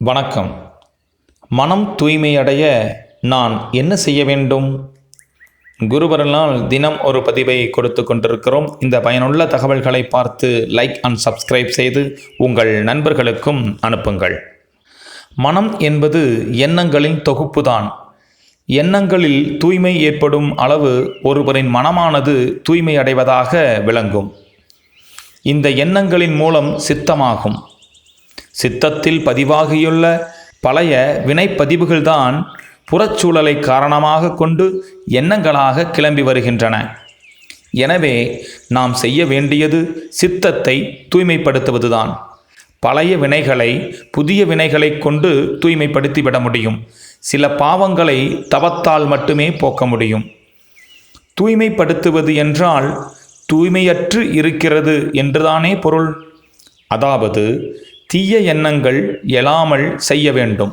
வணக்கம். மனம் தூய்மையடைய நான் என்ன செய்ய வேண்டும்? குருபரனால் தினம் ஒரு பதிவை கொடுத்து கொண்டிருக்கிறோம். இந்த பயனுள்ள தகவல்களை பார்த்து லைக் அண்ட் சப்ஸ்கிரைப் செய்து உங்கள் நண்பர்களுக்கும் அனுப்புங்கள். மனம் என்பது எண்ணங்களின் தொகுப்புதான். எண்ணங்களில் தூய்மை ஏற்படும் அளவு ஒருவரின் மனமானது தூய்மை அடைவதாக விளங்கும். இந்த எண்ணங்களின் மூலம் சித்தமாகும். சித்தத்தில் பதிவாகியுள்ள பழைய வினைப்பதிவுகள்தான் புறச்சூழலை காரணமாக கொண்டு எண்ணங்களாக கிளம்பி வருகின்றன. எனவே நாம் செய்ய வேண்டியது சித்தத்தை தூய்மைப்படுத்துவதுதான். பழைய வினைகளை புதிய வினைகளை கொண்டு தூய்மைப்படுத்திவிட முடியும். சில பாவங்களை தவத்தால் மட்டுமே போக்க முடியும். தூய்மைப்படுத்துவது என்றால் தூய்மையற்று இருக்கிறது என்றுதானே பொருள்? அதாவது தீய எண்ணங்கள் எழாமல் செய்ய வேண்டும்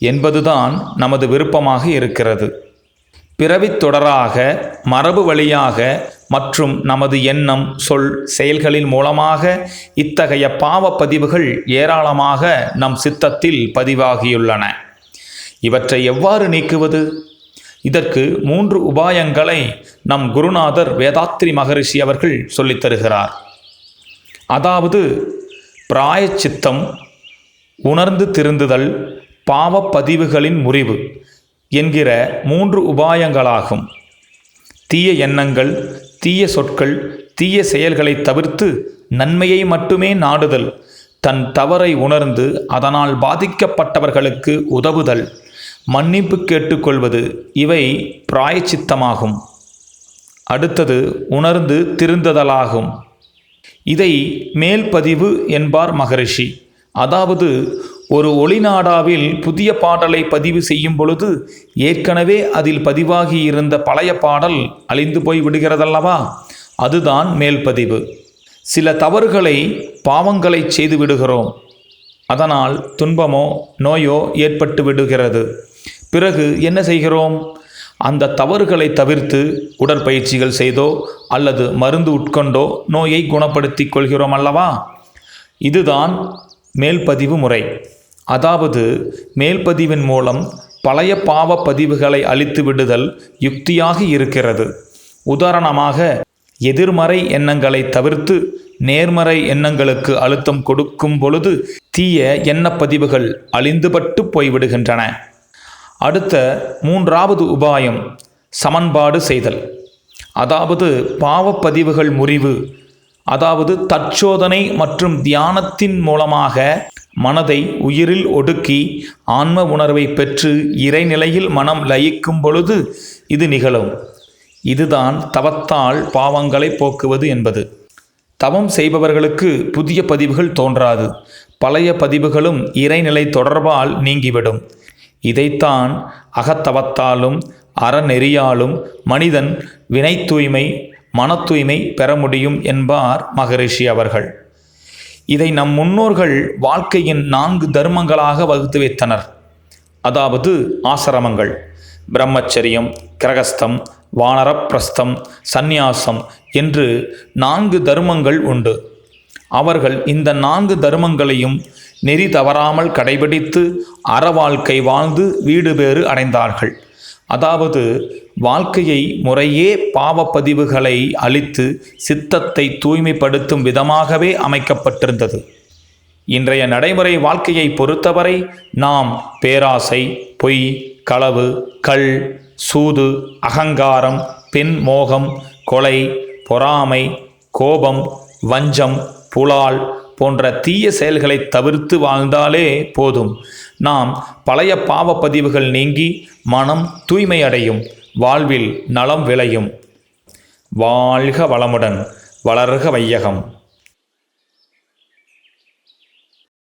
என்பதுதான் நமது விருப்பமாக இருக்கிறது. பிறவித் தொடராக மரபு வழியாக மற்றும் நமது எண்ணம் சொல் செயல்களின் மூலமாக இத்தகைய பாவ பதிவுகள் ஏராளமாக நம் சித்தத்தில் பதிவாகியுள்ளன. இவற்றை எவ்வாறு நீக்குவது? இதற்கு மூன்று உபாயங்களை நம் குருநாதர் வேதாத்ரி மகரிஷி அவர்கள் சொல்லித்தருகிறார் அதாவது பிராயச்சித்தம் உணர்ந்து திருந்துதல் பாவப்பதிவுகளின் முறிவு என்கிற மூன்று உபாயங்களாகும். தீய எண்ணங்கள் தீய சொற்கள் தீய செயல்களை தவிர்த்து நன்மையை மட்டுமே நாடுதல். தன் தவறை உணர்ந்து அதனால் பாதிக்கப்பட்டவர்களுக்கு உதவுதல். மன்னிப்பு கேட்டுக்கொள்வது இவை பிராயச்சித்தமாகும். அடுத்தது உணர்ந்து திருந்துதலாகும். இதை மேல்பதிவு என்பார் மகரிஷி. அதாவது ஒரு ஒளிநாடாவில் புதிய பாடலை பதிவு செய்யும் பொழுது ஏற்கனவே அதில் பதிவாகி இருந்த பழைய பாடல் அழிந்து போய் விடுகிறதல்லவா? அதுதான் மேல்பதிவு. சில தவறுகளை பாவங்களை செய்து விடுகிறோம். அதனால் துன்பமோ நோயோ ஏற்பட்டு விடுகிறது. பிறகு என்ன செய்கிறோம்? அந்த தவறுகளை தவிர்த்து உடற்பயிற்சிகள் செய்தோ அல்லது மருந்து உட்கொண்டோ நோயை குணப்படுத்திக் கொள்கிறோம் அல்லவா? இதுதான் மேல்பதிவு முறை. அதாவது மேல்பதிவின் மூலம் பழைய பாவ பதிவுகளை அழித்து விடுதல் யுக்தியாக இருக்கிறது. உதாரணமாக எதிர்மறை எண்ணங்களை தவிர்த்து நேர்மறை எண்ணங்களுக்கு அழுத்தம் கொடுக்கும் பொழுது தீய எண்ணப்பதிவுகள் அழிந்துபட்டு போய்விடுகின்றன. அடுத்த மூன்றாவது உபாயம் சமன்பாடு செய்தல். அதாவது பாவப்பதிவுகள் முறிவு அதாவது தற்சோதனை மற்றும் தியானத்தின் மூலமாக மனதை உயிரில் ஒடுக்கி ஆன்ம உணர்வை பெற்று இறைநிலையில் மனம் லயிக்கும் பொழுது இது நிகழும். இதுதான் தவத்தால் பாவங்களை போக்குவது என்பது. தவம் செய்பவர்களுக்கு புதிய பதிவுகள் தோன்றாது. பழைய பதிவுகளும் இறைநிலை தொடர்பால் நீங்கிவிடும். இதைத்தான் அகத்தவத்தாலும் அறநெறியாலும் மனிதன் வினை தூய்மை மன தூய்மை பெற முடியும் என்பார் மகரிஷி அவர்கள். இதை நம் முன்னோர்கள் வாழ்க்கையின் நான்கு தர்மங்களாக வகுத்து வைத்தனர். அதாவது ஆசிரமங்கள் பிரம்மச்சரியம் கிரகஸ்தம் வானரப்பிரஸ்தம் சந்நியாசம் என்று நான்கு தர்மங்கள் உண்டு. அவர்கள் இந்த நான்கு தர்மங்களையும் நெறி தவறாமல் கடைபிடித்து அற வாழ்க்கை வாழ்ந்து வீடு பேறு அடைந்தார்கள். அதாவது வாழ்க்கையை முறையே பாவப்பதிவுகளை அழித்து சித்தத்தை தூய்மைப்படுத்தும் விதமாகவே அமைக்கப்பட்டிருந்தது. இன்றைய நடைமுறை வாழ்க்கையை பொறுத்தவரை நாம் பேராசை பொய் களவு கள் சூது அகங்காரம் பெண் மோகம் கொலை பொறாமை கோபம் வஞ்சம் புலால் போன்ற தீய செயல்களை தவிர்த்து வாழ்ந்தாலே போதும். நாம் பழைய பாவப்பதிவுகள் நீங்கி மனம் தூய்மை அடையும் வாழ்வில் நலம் விளையும். வாழ்க வளமுடன் வளர்க வையகம்.